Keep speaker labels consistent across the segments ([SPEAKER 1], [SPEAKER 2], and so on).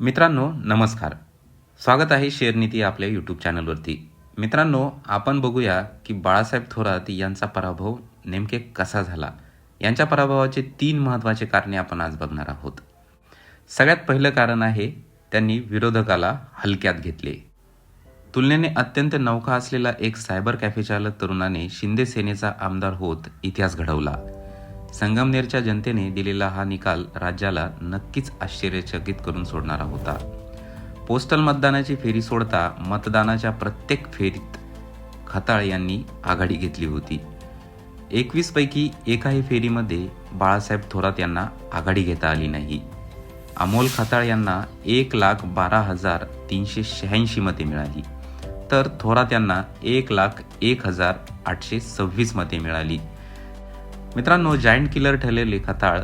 [SPEAKER 1] मित्रांनो नमस्कार. स्वागत आहे शेअरनीती आपल्या यूट्यूब चॅनलवरती. मित्रांनो आपण बघूया की बाळासाहेब थोरात यांचा पराभव नेमके कसा झाला? यांच्या पराभवाचे तीन महत्त्वाचे कारणे आपण आज बघणार आहोत. सगळ्यात पहिलं कारण आहे त्यांनी विरोधकाला हलक्यात घेतले. तुलनेने अत्यंत नौका असलेला एक सायबर कॅफे चालक तरुणाने शिंदे सेनेचा आमदार होत इतिहास घडवला. संगमनेरच्या जनतेने दिलेला हा निकाल राज्याला नक्कीच आश्चर्यचकित करून सोडणारा होता. पोस्टल मतदानाची फेरी सोडता मतदानाच्या प्रत्येक फेरीत खताळ यांनी आघाडी घेतली होती. एकवीसपैकी एकाही फेरीमध्ये बाळासाहेब थोरात यांना आघाडी घेता आली नाही. अमोल खताळ यांना एक लाख बारा हजार तीनशे शहाऐंशी मते मिळाली. तर थोरात यांना एक लाख एक हजार आठशे सव्वीस मते मिळाली. मित्रांनो जायंट किलर ठरलेले खताळ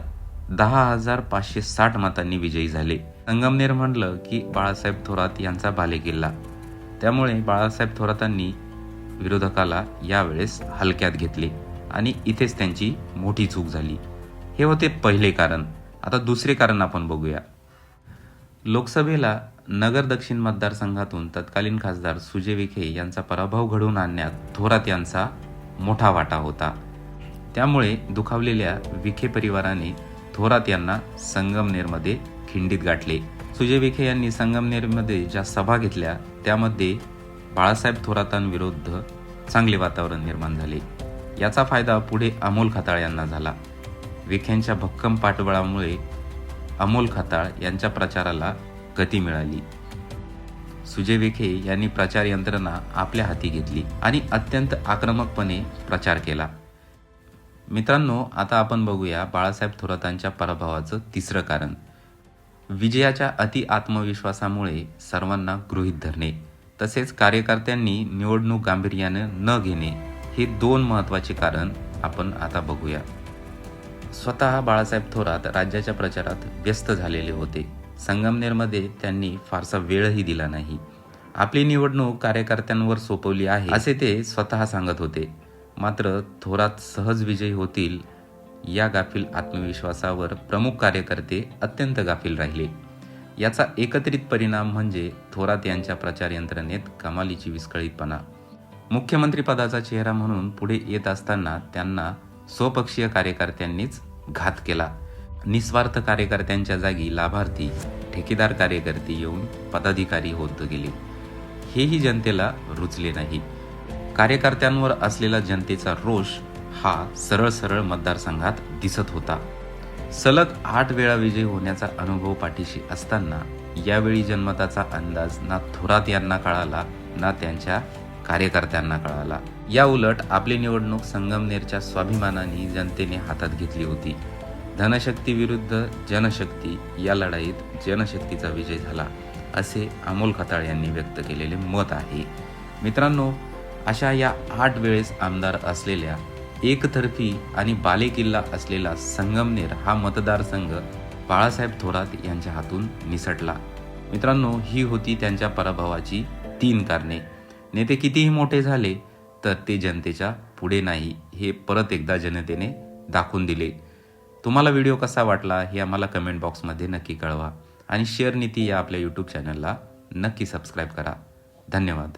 [SPEAKER 1] दहा हजार पाचशे साठ मतांनी विजयी झाले. संगमनेर म्हणलं की बाळासाहेब थोरात यांचा बालेकिल्ला. त्यामुळे बाळासाहेब थोरातांनी विरोधकाला यावेळेस हलक्यात घेतले आणि इथेच त्यांची मोठी चूक झाली. हे होते पहिले कारण. आता दुसरे कारण आपण बघूया. लोकसभेला नगर दक्षिण मतदारसंघातून तत्कालीन खासदार सुजय विखे यांचा पराभव घडवून आणण्यात थोरात यांचा मोठा वाटा होता. त्यामुळे दुखावलेल्या विखे परिवाराने थोरात यांना संगमनेरमध्ये खिंडीत गाठले. सुजय विखे यांनी संगमनेरमध्ये ज्या सभा घेतल्या त्यामध्ये बाळासाहेब थोरातांविरुद्ध चांगले वातावरण निर्माण झाले. याचा फायदा पुढे अमोल खताळ यांना झाला. विखेंच्या भक्कम पाठबळामुळे अमोल खताळ यांच्या प्रचाराला गती मिळाली. सुजय विखे यांनी प्रचार यंत्रणा आपल्या हाती घेतली आणि अत्यंत आक्रमकपणे प्रचार केला. मित्रांनो आता आपण बघूया बाळासाहेब थोरातांच्या पराभवाचं तिसरं कारण. विजयाच्या अति आत्मविश्वासामुळे सर्वांना गृहीत धरणे तसेच कार्यकर्त्यांनी निवडणूक गांभीर्यानं न घेणे हे दोन महत्त्वाचे कारण आपण आता बघूया. स्वतः बाळासाहेब थोरात राज्याच्या प्रचारात व्यस्त झालेले होते. संगमनेरमध्ये त्यांनी फारसा वेळही दिला नाही. आपली निवडणूक कार्यकर्त्यांवर सोपवली आहे असे ते स्वतः सांगत होते. मात्र थोरात सहज विजयी होतील या गाफील आत्मविश्वासावर प्रमुख कार्यकर्ते अत्यंत गाफील राहिले. याचा एकत्रित परिणाम म्हणजे थोरात यांच्या प्रचार यंत्रणेत कमालीची विस्कळीतपणा. मुख्यमंत्रीपदाचा चेहरा म्हणून पुढे येत असताना त्यांना स्वपक्षीय कार्यकर्त्यांनीच घात केला. निस्वार्थ कार्यकर्त्यांच्या जागी लाभार्थी ठेकेदार कार्यकर्ते येऊन पदाधिकारी होत गेले. हेही जनतेला रुचले नाही. कार्यकर्त्यांवर असलेला जनतेचा रोष हा सरळ सरळ मतदारसंघात दिसत होता. सलग आठ वेळा विजयी होण्याचा अनुभव पाठीशी असताना यावेळी जनमताचा अंदाज ना थोरात यांना कळाला ना त्यांच्या कार्यकर्त्यांना कळाला. या उलट आपली निवडणूक संगमनेरच्या स्वाभिमानाने जनतेने हातात घेतली होती. धनशक्ती विरुद्ध जनशक्ती या लढाईत जनशक्तीचा विजय झाला असे अमोल खताळ यांनी व्यक्त केलेले मत आहे. मित्रांनो अशा या आठ वेळेस आमदार असलेल्या एकतर्फी आणि बालेकिल्ला असलेला संगमनेर हा मतदारसंघ बाळासाहेब थोरात यांच्या हातून निसटला. मित्रांनो ही होती त्यांच्या पराभवाची तीन कारणे. नेते कितीही मोठे झाले तर ते जनतेच्या पुढे नाही हे परत एकदा जनतेने दाखवून दिले. तुम्हाला व्हिडिओ कसा वाटला हे आम्हाला कमेंट बॉक्समध्ये नक्की कळवा. आणि शेअर नीती या आपल्या यूट्यूब चॅनलला नक्की सबस्क्राईब करा. धन्यवाद.